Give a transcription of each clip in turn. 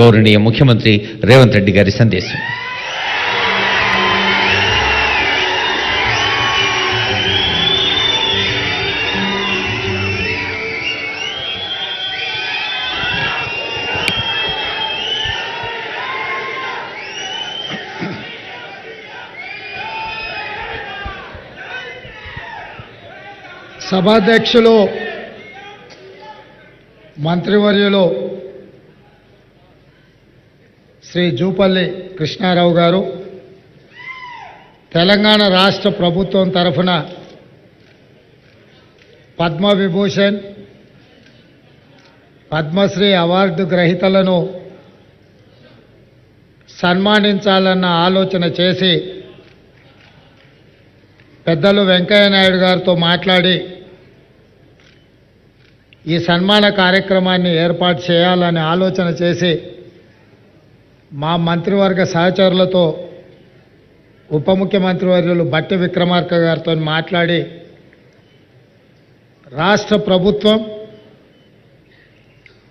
గౌరవనీయ ముఖ్యమంత్రి రేవంత్ రెడ్డి గారి సందేశం. సభాధ్యక్షులు మంత్రివర్యులు శ్రీ జూపల్లి కృష్ణారావు గారు తెలంగాణ రాష్ట్ర ప్రభుత్వం తరఫున పద్మవిభూషణ్ పద్మశ్రీ అవార్డు గ్రహీతలను సన్మానించాలన్న ఆలోచన చేసి పెద్దలు వెంకయ్య నాయుడు గారితో మాట్లాడి ఈ సన్మాన కార్యక్రమాన్ని ఏర్పాటు చేయాలని ఆలోచన చేసి మా మంత్రివర్గ సహచరులతో ఉప ముఖ్యమంత్రి వర్యులు బట్టి విక్రమార్క గారితో మాట్లాడి రాష్ట్ర ప్రభుత్వం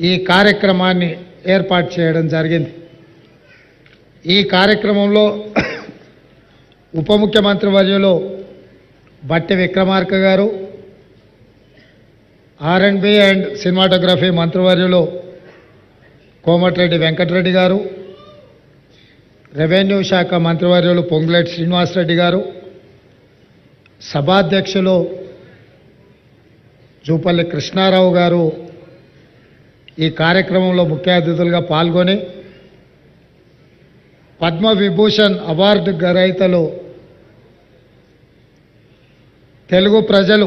ఈ కార్యక్రమాన్ని ఏర్పాటు చేయడం జరిగింది. ఈ కార్యక్రమంలో ఉప ముఖ్యమంత్రి వర్యులు బట్టి విక్రమార్క గారు R and B and cinematography మంత్రివర్యులు కోమటిరెడ్డి వెంకటరెడ్డి గారు రెవెన్యూ శాఖ మంత్రివర్యులు పొంగులేటి శ్రీనివాసరెడ్డి గారు సభాధ్యక్షులు జూపల్లి కృష్ణారావు గారు ఈ కార్యక్రమంలో ముఖ్య అతిథులుగా పాల్గొని పద్మ విభూషణ్ అవార్డు గ్రహీతలు తెలుగు ప్రజలు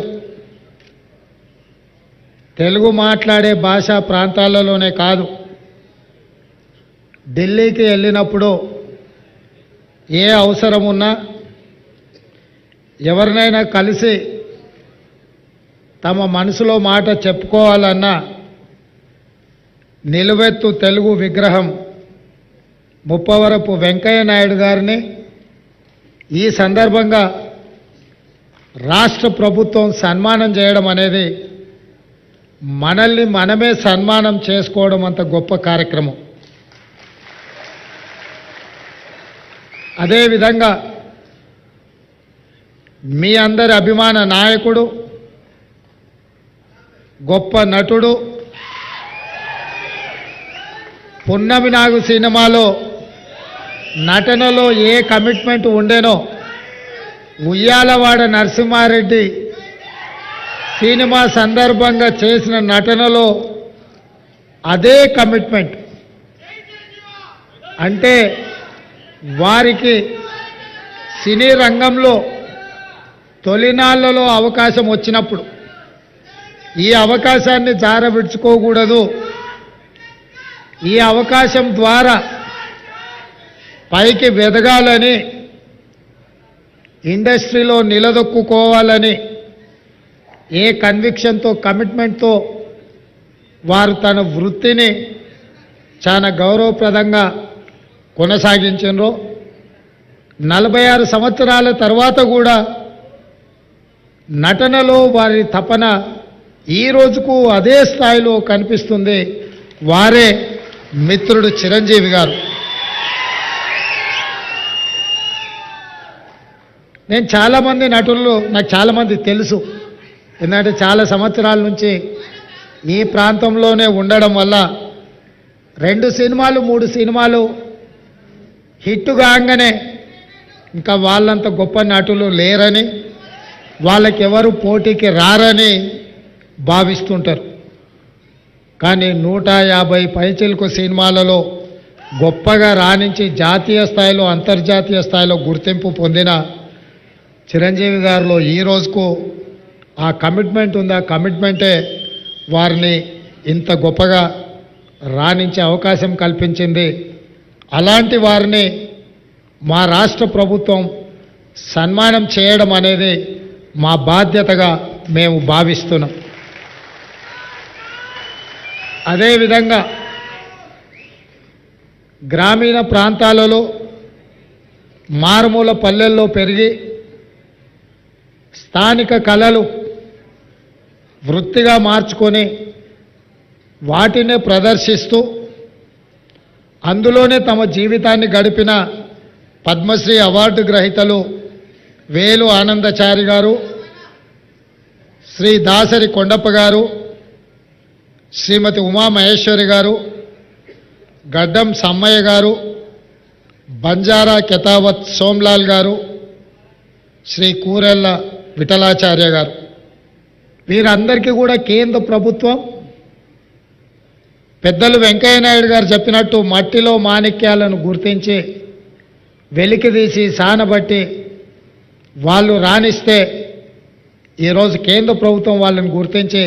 తెలుగు మాట్లాడే భాషా ప్రాంతాలలోనే కాదు ఢిల్లీకి వెళ్ళినప్పుడు ఏ అవసరం ఉన్నా ఎవరినైనా కలిసి తమ మనసులో మాట చెప్పుకోవాలన్నా నిలువెత్తు తెలుగు విగ్రహం ముప్పవరపు వెంకయ్య నాయుడు గారిని ఈ సందర్భంగా రాష్ట్ర ప్రభుత్వం సన్మానం చేయడం అనేది మనల్ని మనమే సన్మానం చేసుకోవడం అంత గొప్ప కార్యక్రమం. అదేవిధంగా మీ అందరి అభిమాన నాయకుడు గొప్ప నటుడు పున్నమి నాగు సినిమాలో నటనలో ఏ కమిట్మెంట్ ఉండేనో ఉయ్యాలవాడ నరసింహారెడ్డి సినిమా సందర్భంగా చేసిన నటనలో అదే కమిట్మెంట్. అంటే వారికి సినీ రంగంలో తొలినాళ్ళలో అవకాశం వచ్చినప్పుడు ఈ అవకాశాన్ని జారవిడ్చుకోకూడదు. ఈ అవకాశం ద్వారా పైకి వెదగాలని ఇండస్ట్రీలో నిలదొక్కుకోవాలని ఏ కన్విక్షన్తో కమిట్మెంట్తో వారు తన వృత్తిని చాలా గౌరవప్రదంగా కొనసాగించారో నలభై ఆరు సంవత్సరాల తర్వాత కూడా నటనలో వారి తపన ఈ రోజుకు అదే స్థాయిలో కనిపిస్తుంది. వారే మిత్రుడు చిరంజీవి గారు. నేను చాలామంది నటులు నాకు చాలామంది తెలుసు. ఎందుకంటే చాలా సంవత్సరాల నుంచి ఈ ప్రాంతంలోనే ఉండడం వల్ల రెండు సినిమాలు మూడు సినిమాలు హిట్ కాగానే ఇంకా వాళ్ళంత గొప్ప నటులు లేరని వాళ్ళకి ఎవరు పోటీకి రారని భావిస్తుంటారు. కానీ నూట యాభై పైచిలకు సినిమాలలో గొప్పగా రాణించి జాతీయ స్థాయిలో అంతర్జాతీయ స్థాయిలో గుర్తింపు పొందిన చిరంజీవి గారిలో ఈ రోజుకు ఆ కమిట్మెంట్ ఉంది. ఆ కమిట్మెంటే వారిని ఇంత గొప్పగా రాణించే అవకాశం కల్పించింది అలాంటి వారిని మా రాష్ట్ర ప్రభుత్వం సన్మానం చేయడం అనేది మా బాధ్యతగా మేము భావిస్తున్నాం. అదేవిధంగా గ్రామీణ ప్రాంతాలలో మారుమూల పల్లెల్లో పెరిగి స్థానిక కళలు వృత్తిగా మార్చుకొని వాటినే ప్రదర్శిస్తూ అందులోనే తమ జీవితాన్ని గడిపిన పద్మశ్రీ అవార్డు గ్రహీతలు వేలు ఆనందచారి గారు శ్రీ దాసరి కొండప్ప గారు శ్రీమతి ఉమామహేశ్వరి గారు గడ్డం సమ్మయ్య గారు బంజారా కెతావత్ సోమ్లాల్ గారు శ్రీ కూరెళ్ళ విఠలాచార్య గారు. వీరందరికీ కూడా కేంద్ర ప్రభుత్వం పెద్దలు వెంకయ్య నాయుడు గారు చెప్పినట్టు మట్టిలో మాణిక్యాలను గుర్తించి వెలికిదీసి సానబట్టి వాళ్ళు రాణిస్తే ఈరోజు కేంద్ర ప్రభుత్వం వాళ్ళని గుర్తించి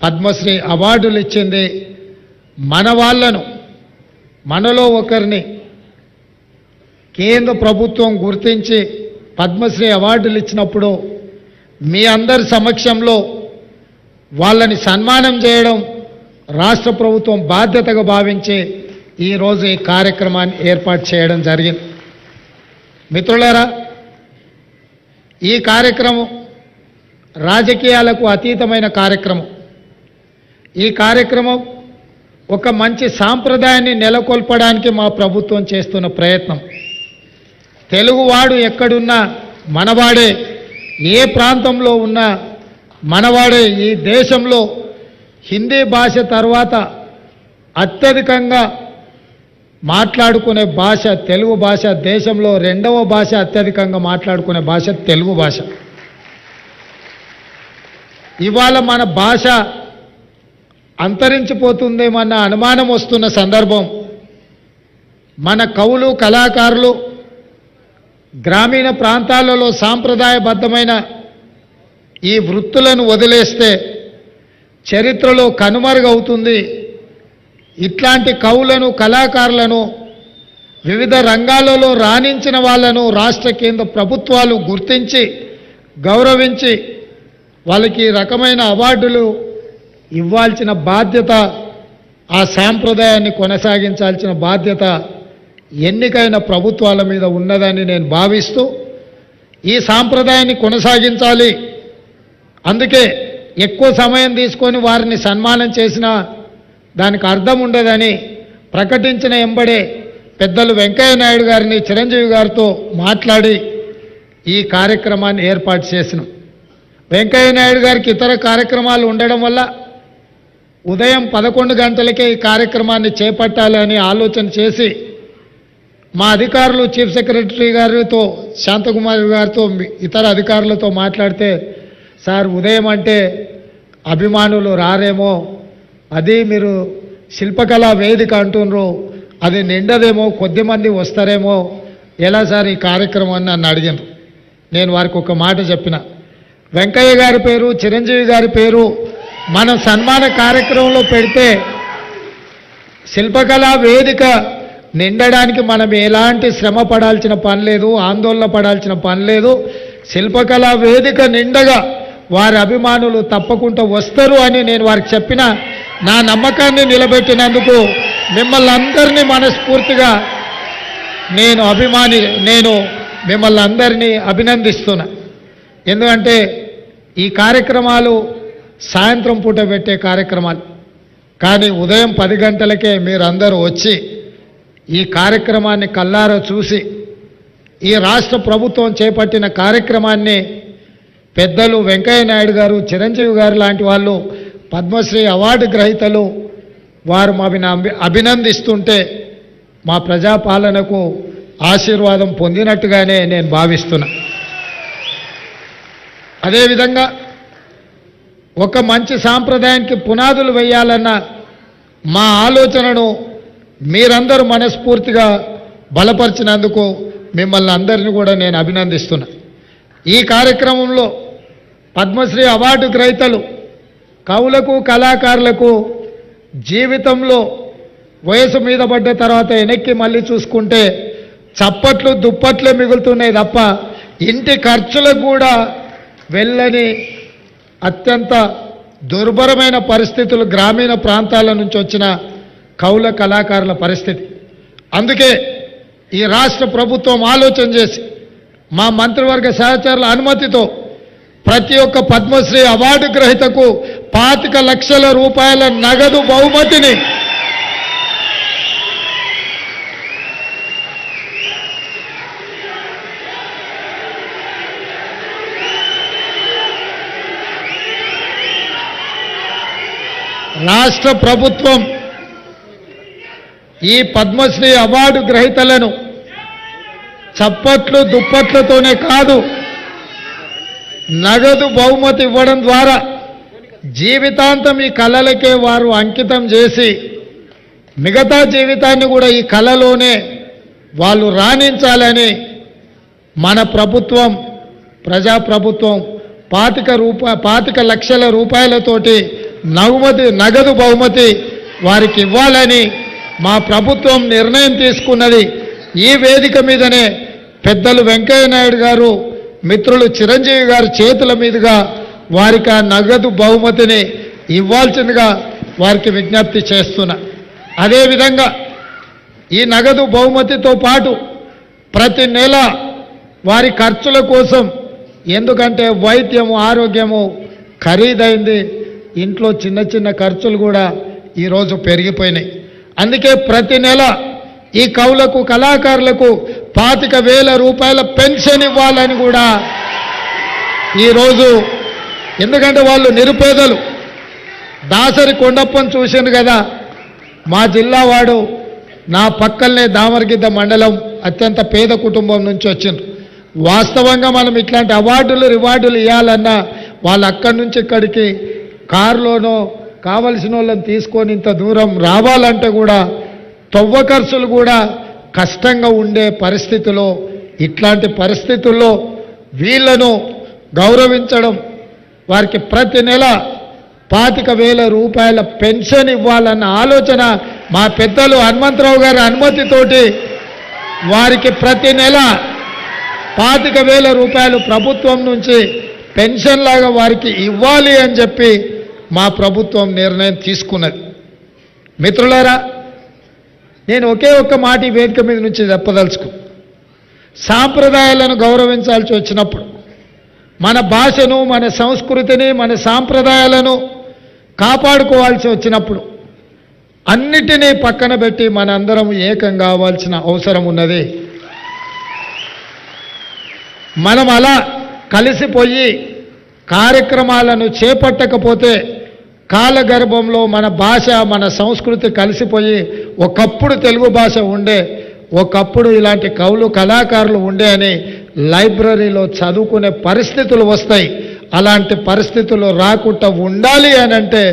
పద్మశ్రీ అవార్డులు ఇచ్చింది మన వాళ్ళను మనలో ఒకరిని కేంద్ర ప్రభుత్వం గుర్తించి పద్మశ్రీ అవార్డులు ఇచ్చినప్పుడు మీ అందరి సమక్షంలో వాళ్ళని సన్మానం చేయడం రాష్ట్ర ప్రభుత్వం బాధ్యతగా భావించి ఈరోజు ఈ కార్యక్రమాన్ని ఏర్పాటు చేయడం జరిగింది. మిత్రులారా ఈ కార్యక్రమం రాజకీయాలకు అతీతమైన కార్యక్రమం. ఈ కార్యక్రమం ఒక మంచి సాంప్రదాయాన్ని నెలకొల్పడానికి మా ప్రభుత్వం చేస్తున్న ప్రయత్నం. తెలుగువాడు ఎక్కడున్నా మనవాడే ఏ ప్రాంతంలో ఉన్నా మనవాడే ఈ దేశంలో హిందీ భాష తర్వాత అత్యధికంగా మాట్లాడుకునే భాష తెలుగు భాష దేశంలో రెండవ భాష అత్యధికంగా మాట్లాడుకునే భాష తెలుగు భాష. ఇవాళ మన భాష అంతరించిపోతుందేమన్న అనుమానం వస్తున్న సందర్భం. మన కవులు కళాకారులు గ్రామీణ ప్రాంతాలలో సాంప్రదాయబద్ధమైన ఈ వృత్తులను వదిలేస్తే చరిత్రలో కనుమరుగవుతుంది. ఇట్లాంటి కవులను కళాకారులను వివిధ రంగాలలో రాణించిన వాళ్ళను రాష్ట్ర కేంద్ర ప్రభుత్వాలు గుర్తించి గౌరవించి వాళ్ళకి రకమైన అవార్డులు ఇవ్వాల్సిన బాధ్యత ఆ సాంప్రదాయాన్ని కొనసాగించాల్సిన బాధ్యత ఎన్నికైన ప్రభుత్వాల మీద ఉన్నదని నేను భావిస్తూ ఈ సాంప్రదాయాన్ని కొనసాగించాలి. అందుకే ఎక్కువ సమయం తీసుకొని వారిని సన్మానం చేసిన దానికి అర్థం ఉండదని ప్రకటించిన ఎంబడే పెద్దలు వెంకయ్య నాయుడు గారిని చిరంజీవి గారితో మాట్లాడి ఈ కార్యక్రమాన్ని ఏర్పాటు చేసినాం. వెంకయ్య నాయుడు గారికి ఇతర కార్యక్రమాలు ఉండడం వల్ల ఉదయం పదకొండు గంటలకే ఈ కార్యక్రమాన్ని చేపట్టాలని ఆలోచన చేసి మా అధికారులు చీఫ్ సెక్రటరీ గారితో శాంతకుమారి గారితో ఇతర అధికారులతో మాట్లాడితే సార్ ఉదయం అంటే అభిమానులు రారేమో అది మీరు శిల్పకళా వేదిక అంటున్నారు అది నిండదేమో కొద్దిమంది వస్తారేమో ఎలా సార్ ఈ కార్యక్రమం అని నన్ను అడిగారు నేను వారికి ఒక మాట చెప్పిన. వెంకయ్య గారి పేరు చిరంజీవి గారి పేరు మనం సన్మాన కార్యక్రమంలో పెడితే శిల్పకళా వేదిక నిండడానికి మనం ఎలాంటి శ్రమ పడాల్సిన పని లేదు ఆందోళన పడాల్సిన పని లేదు. శిల్పకళా వేదిక నిండగా వారి అభిమానులు తప్పకుండా వస్తారు అని నేను వారికి చెప్పిన నా నమ్మకాన్ని నిలబెట్టినందుకు మిమ్మల్ని అందరినీ మనస్ఫూర్తిగా నేను అభిమాని నేను మిమ్మల్ని అందరినీ అభినందిస్తున్నా. ఎందుకంటే ఈ కార్యక్రమాలు సాయంత్రం పూట పెట్టే కార్యక్రమాలు. కానీ ఉదయం పది గంటలకే మీరందరూ వచ్చి ఈ కార్యక్రమాన్ని కల్లారో చూసి ఈ రాష్ట్ర ప్రభుత్వం చేపట్టిన కార్యక్రమాన్ని పెద్దలు వెంకయ్య నాయుడు గారు చిరంజీవి గారు లాంటి వాళ్ళు పద్మశ్రీ అవార్డు గ్రహీతలు వారు మా అభినందిస్తుంటే మా ప్రజాపాలనకు ఆశీర్వాదం పొందినట్టుగానే నేను భావిస్తున్నా. అదేవిధంగా ఒక మంచి సాంప్రదాయానికి పునాదులు వేయాలన్న మా ఆలోచనను మీరందరూ మనస్ఫూర్తిగా బలపరిచినందుకు మిమ్మల్ని అందరినీ కూడా నేను అభినందిస్తున్నా. ఈ కార్యక్రమంలో పద్మశ్రీ అవార్డు గ్రహీతలు కవులకు కళాకారులకు జీవితంలో వయసు మీద పడ్డ తర్వాత వెనక్కి మళ్ళీ చూసుకుంటే చప్పట్లు దుప్పట్లే మిగులుతున్నాయి తప్ప ఇంటి ఖర్చులకు కూడా వెళ్ళని అత్యంత దుర్భరమైన పరిస్థితులు గ్రామీణ ప్రాంతాల నుంచి వచ్చిన కౌల కళాకారుల పరిస్థితి. అందుకే ఈ రాష్ట్ర ప్రభుత్వం ఆలోచన చేసి మా మంత్రివర్గ సహచరుల అనుమతితో ప్రతి ఒక్క పద్మశ్రీ అవార్డు గ్రహీతకు పాతిక లక్షల రూపాయల నగదు బహుమతిని. రాష్ట్ర ప్రభుత్వం ఈ పద్మశ్రీ అవార్డు గ్రహీతలను చప్పట్లు దుప్పట్లతోనే కాదు నగదు బహుమతి ఇవ్వడం ద్వారా జీవితాంతం ఈ కళలకే వారు అంకితం చేసి మిగతా జీవితాన్ని కూడా ఈ కళలోనే వాళ్ళు రాణించాలని మన ప్రభుత్వం ప్రజాప్రభుత్వం పాతిక రూప పాతిక లక్షల రూపాయలతోటి నగుమతి నగదు బహుమతి వారికి ఇవ్వాలని మా ప్రభుత్వం నిర్ణయం తీసుకున్నది. ఈ వేదిక మీదనే పెద్దలు వెంకయ్య నాయుడు గారు మిత్రులు చిరంజీవి గారి చేతుల మీదుగా వారికి ఆ నగదు బహుమతిని ఇవ్వాల్సిందిగా వారికి విజ్ఞప్తి చేస్తున్నా. అదేవిధంగా ఈ నగదు బహుమతితో పాటు ప్రతి నెల వారి ఖర్చుల కోసం ఎందుకంటే వైద్యము ఆరోగ్యము ఖరీదైంది ఇంట్లో చిన్న చిన్న ఖర్చులు కూడా ఈరోజు పెరిగిపోయినాయి. అందుకే ప్రతి నెల ఈ కవులకు కళాకారులకు పాతిక వేల రూపాయల పెన్షన్ ఇవ్వాలని కూడా ఈరోజు ఎందుకంటే వాళ్ళు నిరుపేదలు. దాసరి కొండప్పని చూసిండు కదా మా జిల్లా వాడు నా పక్కనే దామరగిద్ద మండలం అత్యంత పేద కుటుంబం నుంచి వచ్చిండ్రు వాస్తవంగా మనం ఇట్లాంటి అవార్డులు రివార్డులు ఇవ్వాలన్నా వాళ్ళు అక్కడి నుంచి ఇక్కడికి కారులోనో కావలసిన వాళ్ళని తీసుకొని ఇంత దూరం రావాలంటే కూడా తవ్వ ఖర్చులు కూడా కష్టంగా ఉండే పరిస్థితిలో ఇట్లాంటి పరిస్థితుల్లో వీళ్ళను గౌరవించడం వారికి ప్రతి నెల పాతిక వేల రూపాయల పెన్షన్ ఇవ్వాలన్న ఆలోచన మా పెద్దలు హనుమంతరావు గారి అనుమతితోటి వారికి ప్రతి నెల పాతిక వేల రూపాయలు ప్రభుత్వం నుంచి పెన్షన్ లాగా వారికి ఇవ్వాలి అని చెప్పి మా ప్రభుత్వం నిర్ణయం తీసుకున్నది. మిత్రులారా నేను ఒకే ఒక్క మాట ఈ వేదిక మీద నుంచి చెప్పదలుచుకు. సాంప్రదాయాలను గౌరవించాల్సి వచ్చినప్పుడు మన భాషను మన సంస్కృతిని మన సాంప్రదాయాలను కాపాడుకోవాల్సి వచ్చినప్పుడు అన్నిటినీ పక్కన పెట్టి మనందరం ఏకం కావాల్సిన అవసరం ఉన్నది. మనం అలా కలిసిపోయి కార్యక్రమాలను చేపట్టకపోతే కాలగర్భంలో మన భాష మన సంస్కృతి కలిసిపోయి ఒకప్పుడు తెలుగు భాష ఉండే ఒకప్పుడు ఇలాంటి కవులు కళాకారులు ఉండే అని లైబ్రరీలో చదువుకునే పరిస్థితులు వస్తాయి. అలాంటి పరిస్థితులు రాకుండా ఉండాలి అని అంటే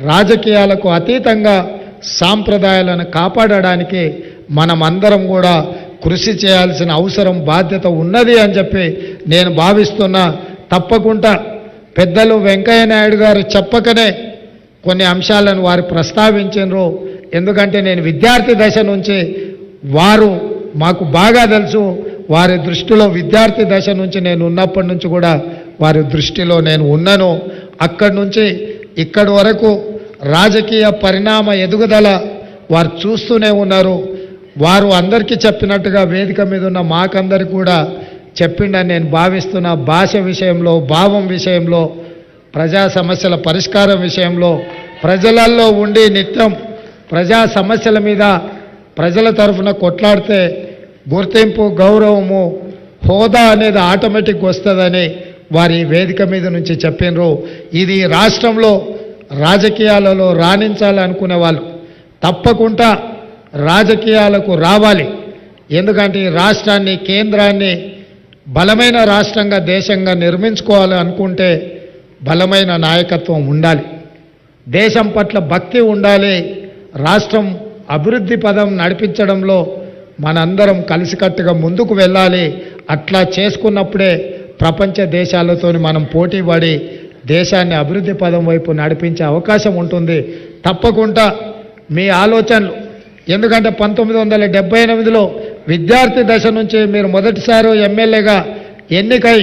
రాజకీయాలకు అతీతంగా సాంప్రదాయాలను కాపాడడానికి మనమందరం కూడా కృషి చేయాల్సిన అవసరం బాధ్యత ఉన్నది అని చెప్పి నేను భావిస్తున్నా. తప్పకుండా పెద్దలు వెంకయ్య నాయుడు గారు చెప్పకనే కొన్ని అంశాలను వారు ప్రస్తావించరు ఎందుకంటే నేను విద్యార్థి దశ నుంచి వారు మాకు బాగా తెలుసు వారి దృష్టిలో విద్యార్థి దశ నుంచి నేను ఉన్నప్పటి నుంచి కూడా వారి దృష్టిలో నేను ఉన్నాను. అక్కడి నుంచి ఇక్కడి వరకు రాజకీయ పరిణామ ఎదుగుదల వారు చూస్తూనే ఉన్నారు. వారు అందరికీ చెప్పినట్టుగా వేదిక మీద ఉన్న మాకందరికి కూడా చెప్పిండని నేను భావిస్తున్న భాష విషయంలో భావం విషయంలో ప్రజా సమస్యల పరిష్కారం విషయంలో ప్రజలల్లో ఉండి నిత్యం ప్రజా సమస్యల మీద ప్రజల తరఫున కొట్లాడితే గుర్తింపు గౌరవము హోదా అనేది ఆటోమేటిక్ వస్తుందని వారి వేదిక మీద నుంచి చెప్పినరు. ఇది రాష్ట్రంలో రాజకీయాలలో రాణించాలనుకునే వాళ్ళు. తప్పకుండా రాజకీయాలకు రావాలి. ఎందుకంటే రాష్ట్రాన్ని కేంద్రాన్ని బలమైన రాష్ట్రంగా దేశంగా నిర్మించుకోవాలి అనుకుంటే బలమైన నాయకత్వం ఉండాలి. దేశం పట్ల భక్తి ఉండాలి. రాష్ట్రం అభివృద్ధి పదం నడిపించడంలో మనందరం కలిసికట్టుగా ముందుకు వెళ్ళాలి. అట్లా చేసుకున్నప్పుడే ప్రపంచ దేశాలతోని మనం పోటీ పడి దేశాన్ని అభివృద్ధి పదం వైపు నడిపించే అవకాశం ఉంటుంది. తప్పకుండా మీ ఆలోచనలు. ఎందుకంటే పంతొమ్మిది వందల డెబ్బై ఎనిమిదిలో విద్యార్థి దశ నుంచి మీరు మొదటిసారి ఎమ్మెల్యేగా ఎన్నికై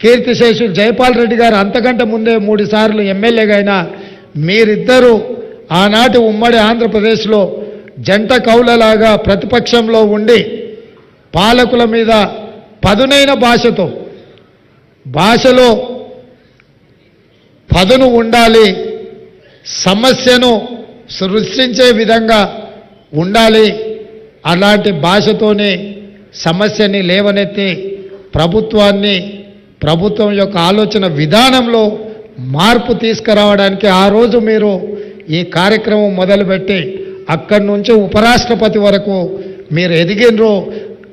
కీర్తిశేషు జయపాల్ రెడ్డి గారు అంతకంటే ముందే మూడు సార్లు ఎమ్మెల్యేగా అయినా మీరిద్దరూ ఆనాటి ఉమ్మడి ఆంధ్రప్రదేశ్లో జంట కౌలలాగా ప్రతిపక్షంలో ఉండి పాలకుల మీద పదునైన భాషతో భాషలో పదును ఉండాలి సమస్యను సృష్టించే విధంగా ఉండాలి అలాంటి భాషతోనే సమస్యని లేవనెత్తి ప్రభుత్వాన్ని ప్రభుత్వం యొక్క ఆలోచన విధానంలో మార్పు తీసుకురావడానికి ఆ రోజు మీరు ఈ కార్యక్రమం మొదలుపెట్టి అక్కడి నుంచి ఉపరాష్ట్రపతి వరకు మీరు ఎదిగినరు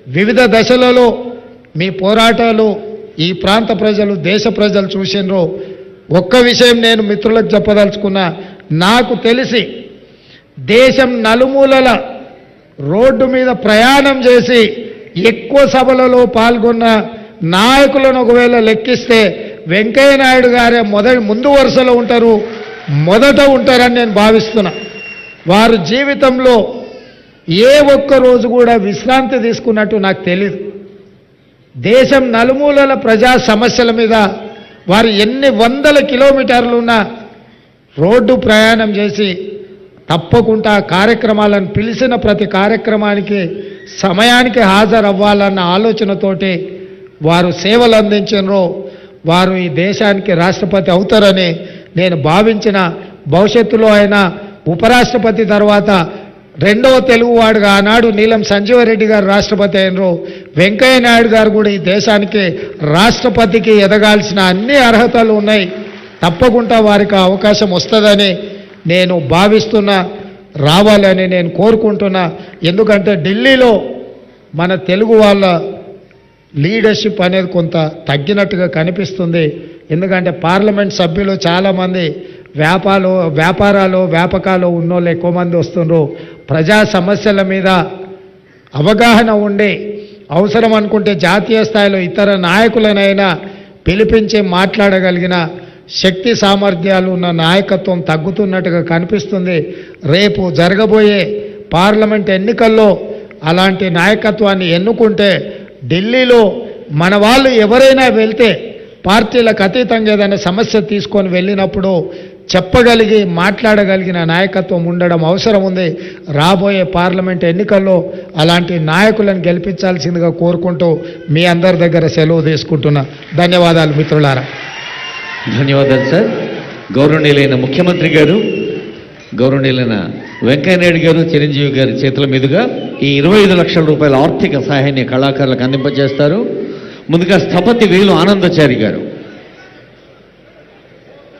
వివిధ దశలలో మీ పోరాటాలు ఈ ప్రాంత ప్రజలు దేశ ప్రజలు చూసినరు ఒక్క విషయం నేను మిత్రులకు చెప్పదలుచుకున్నా నాకు తెలిసి దేశం నలుమూలల రోడ్డు మీద ప్రయాణం చేసి ఎక్కువ సభలలో పాల్గొన్న నాయకులను ఒకవేళ లెక్కిస్తే వెంకయ్య నాయుడు గారే మొదటి ముందు వరుసలో ఉంటారు మొదట ఉంటారని నేను భావిస్తున్నా. వారు జీవితంలో ఏ ఒక్క రోజు కూడా విశ్రాంతి తీసుకున్నట్టు నాకు తెలియదు దేశం నలుమూలల ప్రజా సమస్యల మీద వారు ఎన్ని వందల కిలోమీటర్లు ఉన్నా రోడ్డు ప్రయాణం చేసి తప్పకుండా కార్యక్రమాలను పిలిచిన ప్రతి కార్యక్రమానికి సమయానికి హాజరవ్వాలన్న ఆలోచనతోటి వారు సేవలు అందించినో వారు ఈ దేశానికి రాష్ట్రపతి అవుతారని నేను భావించిన భవిష్యత్తులో ఆయన ఉపరాష్ట్రపతి తర్వాత రెండవ తెలుగువాడుగా ఆనాడు నీలం సంజీవరెడ్డి గారు రాష్ట్రపతి అయినరు వెంకయ్య నాయుడు గారు కూడా ఈ దేశానికి రాష్ట్రపతికి ఎదగాల్సిన అన్ని అర్హతలు ఉన్నాయి. తప్పకుండా వారికి అవకాశం వస్తుందని నేను భావిస్తున్నా రావాలని నేను కోరుకుంటున్నా. ఎందుకంటే ఢిల్లీలో మన తెలుగు వాళ్ళ లీడర్షిప్ అనేది కొంత తగ్గినట్టుగా కనిపిస్తుంది. ఎందుకంటే పార్లమెంట్ సభ్యులు చాలామంది వ్యాపారాలు వ్యాపారాలు వ్యాపకాలు ఉన్నోళ్ళు ఎక్కువ మంది వస్తున్నారు ప్రజా సమస్యల మీద అవగాహన ఉండి అవసరం అనుకుంటే జాతీయ స్థాయిలో ఇతర నాయకులనైనా పిలిపించి మాట్లాడగలిగిన శక్తి సామర్థ్యాలు ఉన్న నాయకత్వం తగ్గుతున్నట్టుగా కనిపిస్తుంది. రేపు జరగబోయే పార్లమెంట్ ఎన్నికల్లో అలాంటి నాయకత్వాన్ని ఎన్నుకుంటే ఢిల్లీలో మన వాళ్ళు ఎవరైనా వెళ్తే పార్టీలకు అతీతంగా ఏదైనా సమస్య తీసుకొని వెళ్ళినప్పుడు చెప్పగలిగి మాట్లాడగలిగిన నాయకత్వం ఉండడం అవసరం ఉంది. రాబోయే పార్లమెంట్ ఎన్నికల్లో అలాంటి నాయకులను గెలిపించాల్సిందిగా కోరుకుంటూ మీ అందరి దగ్గర సెలవు తీసుకుంటున్నా. ధన్యవాదాలు మిత్రులారా. ధన్యవాదాలు సార్. గౌరవనీయులైన ముఖ్యమంత్రి గారు గౌరవనీయులైన వెంకయ్యనాయుడు గారు చిరంజీవి గారి చేతుల మీదుగా ఈ ఇరవై ఐదు లక్షల రూపాయల ఆర్థిక సహాయాన్ని కళాకారులకు అందింపజేస్తారు. ముందుగా స్థపతి వేలు ఆనందచారి గారు.